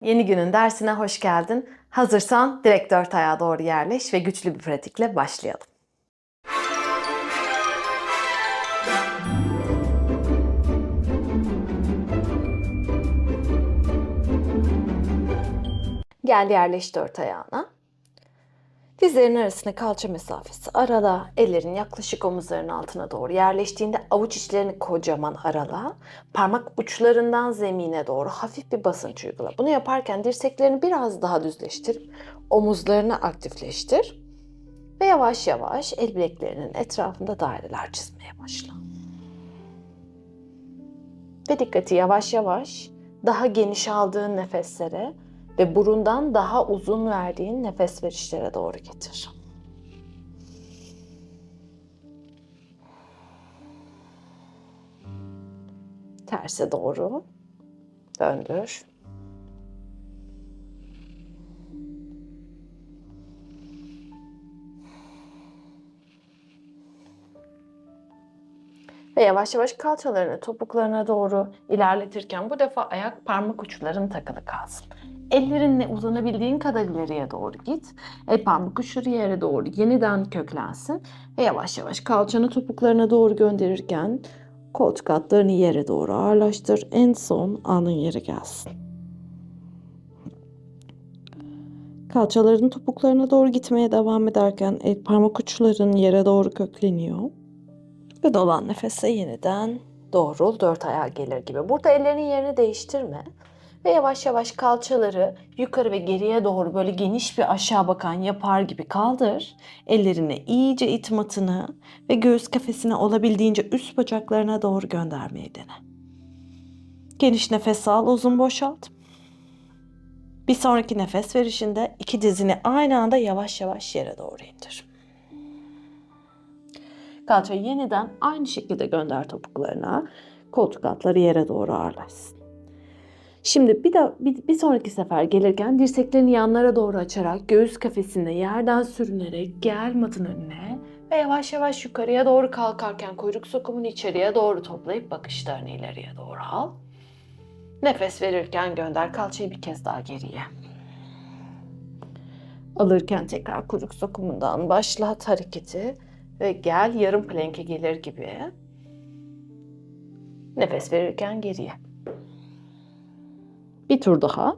Yeni günün dersine hoş geldin. Hazırsan direkt dört ayağa doğru yerleş ve güçlü bir pratikle başlayalım. Gel yerleş dört ayağına. Dizlerin arasında kalça mesafesi arala, ellerin yaklaşık omuzların altına doğru yerleştiğinde avuç içlerini kocaman arala, parmak uçlarından zemine doğru hafif bir basınç uygula. Bunu yaparken dirseklerini biraz daha düzleştirip omuzlarını aktifleştir ve yavaş yavaş el bileklerinin etrafında daireler çizmeye başla. Ve dikkati yavaş yavaş daha geniş aldığın nefeslere ve burundan daha uzun verdiğin nefes verişlere doğru getir. Terse doğru döndür. Ve yavaş yavaş kalçalarını topuklarına doğru ilerletirken bu defa ayak parmak uçların takılı kalsın. Ellerinle uzanabildiğin kadar ileriye doğru git. El parmak uçları yere doğru yeniden köklensin. Ve yavaş yavaş kalçanı topuklarına doğru gönderirken koltuk altlarını yere doğru ağırlaştır. En son alnın yere gelsin. Kalçaların topuklarına doğru gitmeye devam ederken el parmak uçların yere doğru kökleniyor. Ve dolan nefese yeniden doğrul dört ayağa gelir gibi. Burada ellerinin yerini değiştirme. Ve yavaş yavaş kalçaları yukarı ve geriye doğru böyle geniş bir aşağı bakan yapar gibi kaldır. Ellerini iyice it matını ve göğüs kafesine olabildiğince üst bacaklarına doğru göndermeyi dene. Geniş nefes al, uzun boşalt. Bir sonraki nefes verişinde iki dizini aynı anda yavaş yavaş yere doğru indir. Kalçayı yeniden aynı şekilde gönder topuklarına. Koltuk altları yere doğru ağırlaşsın. Şimdi bir, de, bir, bir sonraki sefer gelirken dirseklerini yanlara doğru açarak göğüs kafesinde yerden sürünerek gel matın önüne ve yavaş yavaş yukarıya doğru kalkarken kuyruk sokumunu içeriye doğru toplayıp bakışlarını ileriye doğru al. Nefes verirken gönder kalçayı bir kez daha geriye. Alırken tekrar kuyruk sokumundan başlat hareketi ve gel yarım plank'e gelir gibi. Nefes verirken geriye. Bir tur daha.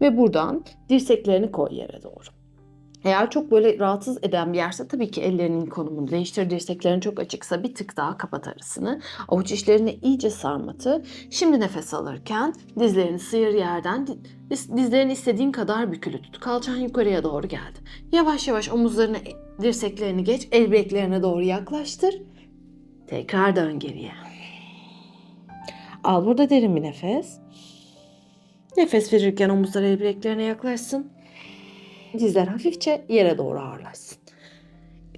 Ve buradan dirseklerini koy yere doğru. Eğer çok böyle rahatsız eden bir yerse tabii ki ellerinin konumunu değiştir. Dirseklerin çok açıksa bir tık daha kapat arasını. Avuç içlerini iyice sarmatı. Şimdi nefes alırken dizlerini sıyır yerden. Dizlerini istediğin kadar bükülü tut. Kalçan yukarıya doğru geldi. Yavaş yavaş omuzlarını, dirseklerini geç. El bileklerine doğru yaklaştır. Tekrar dön geriye. Al burada derin bir nefes. Nefes verirken omuzlar el bileklerine yaklaşsın. Dizler hafifçe yere doğru ağırlaşsın.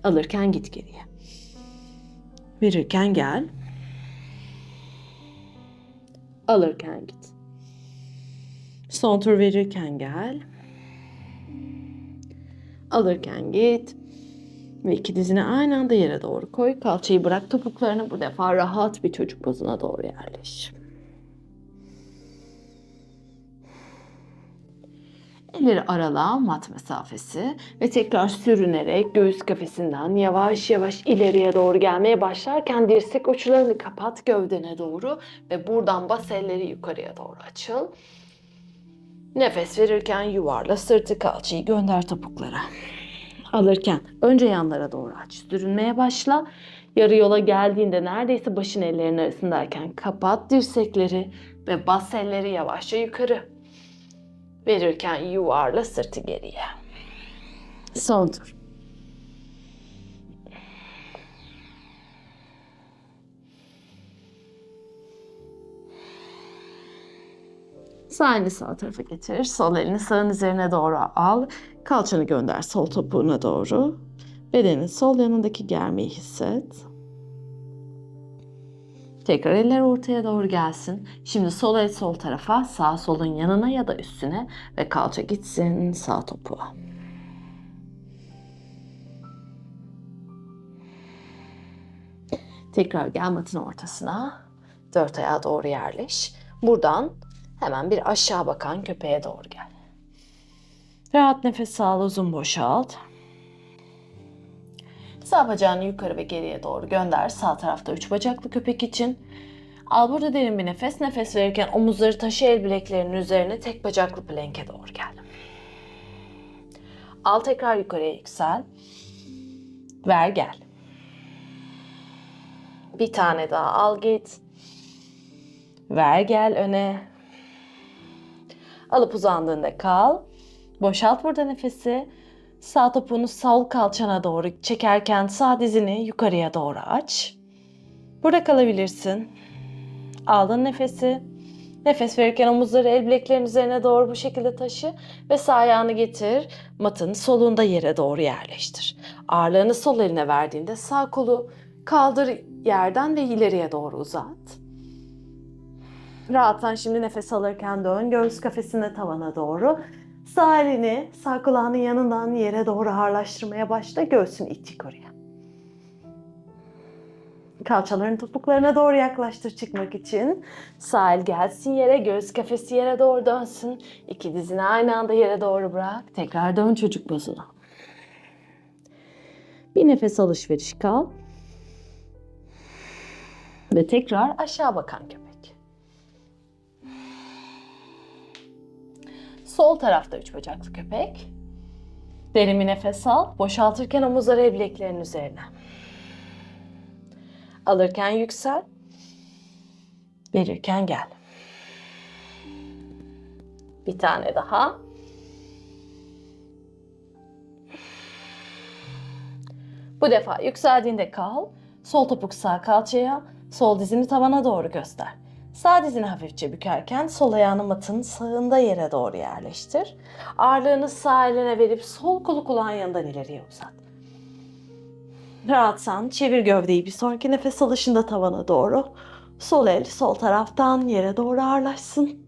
Alırken git geriye. Verirken gel. Alırken git. Son tur verirken gel. Alırken git. Ve iki dizini aynı anda yere doğru koy. Kalçayı bırak topuklarını bu defa rahat bir çocuk pozuna doğru yerleş. Elleri arala mat mesafesi ve tekrar sürünerek göğüs kafesinden yavaş yavaş ileriye doğru gelmeye başlarken dirsek uçlarını kapat gövdene doğru ve buradan bas elleri yukarıya doğru açıl. Nefes verirken yuvarla sırtı kalçayı gönder topuklara. Alırken önce yanlara doğru aç. Sürünmeye başla. Yarı yola geldiğinde neredeyse başın ellerin arasındayken kapat dirsekleri ve bas elleri yavaşça yukarı. Verirken yuvarla sırtı geriye. Son tur. Sağ elini sağ tarafa getir. Sol elini sağın üzerine doğru al. Kalçanı gönder sol topuğuna doğru. Bedenin sol yanındaki germeyi hisset. Tekrar eller ortaya doğru gelsin. Şimdi sol el sol tarafa, sağ solun yanına ya da üstüne ve kalça gitsin sağ topuğa. Tekrar gel matın ortasına. Dört ayağa doğru yerleş. Buradan hemen bir aşağı bakan köpeğe doğru gel. Rahat nefes al, uzun boşalt. Sağ bacağını yukarı ve geriye doğru gönder. Sağ tarafta üç bacaklı köpek için. Al burada derin bir nefes. Nefes verirken omuzları taşı el bileklerinin üzerine tek bacaklı plank'e doğru gel. Al tekrar yukarıya yüksel. Ver gel. Bir tane daha al git. Ver gel öne. Alıp uzandığında kal. Boşalt burada nefesi. Sağ topuğunu sol kalçana doğru çekerken sağ dizini yukarıya doğru aç. Burada kalabilirsin. Aldın nefesi. Nefes verirken omuzları el bileklerin üzerine doğru bu şekilde taşı ve sağ ayağını getir. Matın solunda yere doğru yerleştir. Ağırlığını sol eline verdiğinde sağ kolu kaldır yerden ve ileriye doğru uzat. Rahatlan şimdi nefes alırken dön. Göğüs kafesine tavana doğru. Sağ elini sağ kulağının yanından yere doğru ağırlaştırmaya başla. Göğsünü it yukarıya. Kalçaların topuklarına doğru yaklaştır çıkmak için. Sağ el gelsin yere, göğüs kafesi yere doğru dönsün. İki dizini aynı anda yere doğru bırak. Tekrar dön çocuk pozuna. Bir nefes alışveriş kal. Ve tekrar aşağı bakan köpek. Sol tarafta üç bacaklı köpek. Derin bir nefes al. Boşaltırken omuzları el üzerine. Alırken yüksel. Verirken gel. Bir tane daha. Bu defa yükseldiğinde kal. Sol topuk sağ kalçaya, sol dizini tavana doğru göster. Sağ dizini hafifçe bükerken sol ayağını matın sağında yere doğru yerleştir. Ağırlığını sağ eline verip sol kolu kulağın yanından ileriye uzat. Rahatsan çevir gövdeyi bir sonraki nefes alışında tavana doğru. Sol el sol taraftan yere doğru ağırlaşsın.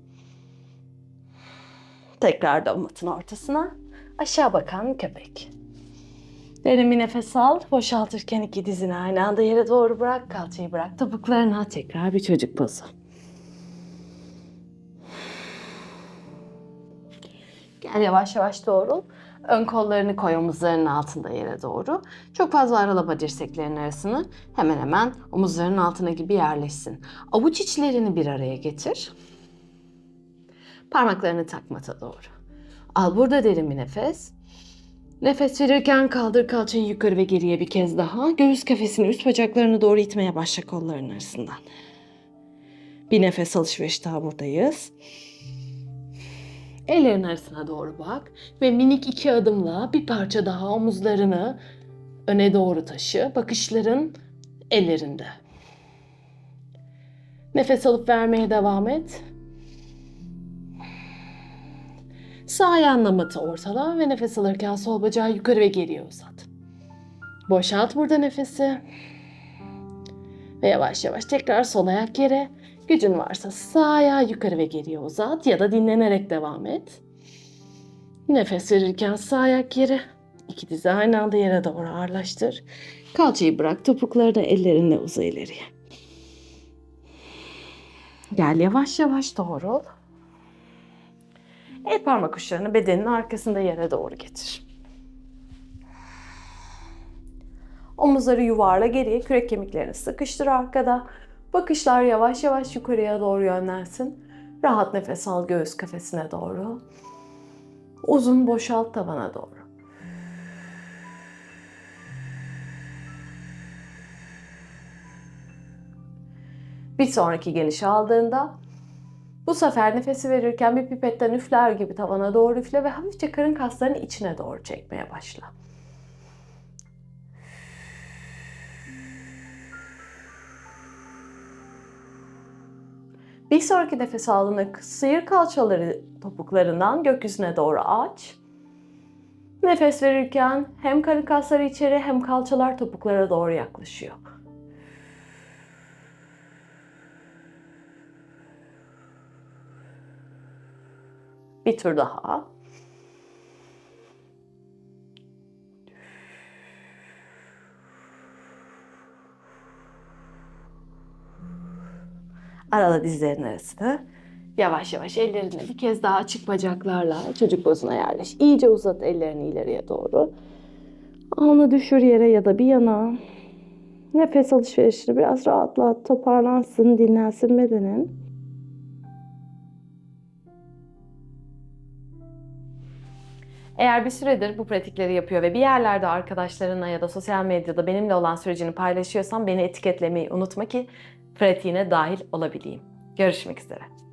Tekrar dön matın ortasına. Aşağı bakan köpek. Derin bir nefes al. Boşaltırken iki dizini aynı anda yere doğru bırak. Kalçayı bırak. Topuklarına tekrar bir çocuk pozu. Gel yavaş yavaş doğrul. Ön kollarını koy omuzlarının altında yere doğru. Çok fazla aralama dirseklerin arasını. Hemen hemen omuzlarının altına gibi yerleşsin. Avuç içlerini bir araya getir. Parmaklarını takmata doğru. Al burada derin bir nefes. Nefes verirken kaldır kalçayı yukarı ve geriye bir kez daha. Göğüs kafesini üst bacaklarını doğru itmeye başla kolların arasından. Bir nefes alışveriş daha buradayız. Ellerin arasına doğru bak ve minik iki adımla bir parça daha omuzlarını öne doğru taşı. Bakışların ellerinde. Nefes alıp vermeye devam et. Sağ ayağınla matı ortala ve nefes alırken sol bacağı yukarı ve geriye uzat. Boşalt burada nefesi. Ve yavaş yavaş tekrar sol ayak yere. Gücün varsa sağ ayağı yukarı ve geriye uzat ya da dinlenerek devam et. Nefes verirken sağ ayak yere. İki dizi aynı anda yere doğru ağırlaştır. Kalçayı bırak, topukları da ellerinle uza ileriye. Gel yavaş yavaş doğrul. El parmak uçlarını bedenin arkasında yere doğru getir. Omuzları yuvarla geriye, kürek kemiklerini sıkıştır arkada. Bakışlar yavaş yavaş yukarıya doğru yönlensin. Rahat nefes al göğüs kafesine doğru. Uzun boşalt tavana doğru. Bir sonraki geniş aldığında bu sefer nefesi verirken bir pipetten üfler gibi tavana doğru üfle ve hafifçe karın kaslarını içine doğru çekmeye başla. Bir sonraki nefes aldığında sıyır kalçaları topuklarından gökyüzüne doğru aç. Nefes verirken hem karın kasları içeri hem kalçalar topuklara doğru yaklaşıyor. Bir tur daha. Arala dizlerin arasını. Yavaş yavaş ellerini bir kez daha açık bacaklarla çocuk pozuna yerleş. İyice uzat ellerini ileriye doğru. Alnı düşür yere ya da bir yana. Nefes alışverişini biraz rahatlat, toparlansın, dinlensin bedenin. Eğer bir süredir bu pratikleri yapıyor ve bir yerlerde arkadaşlarına ya da sosyal medyada benimle olan sürecini paylaşıyorsan beni etiketlemeyi unutma ki pratiğine dahil olabileyim. Görüşmek üzere.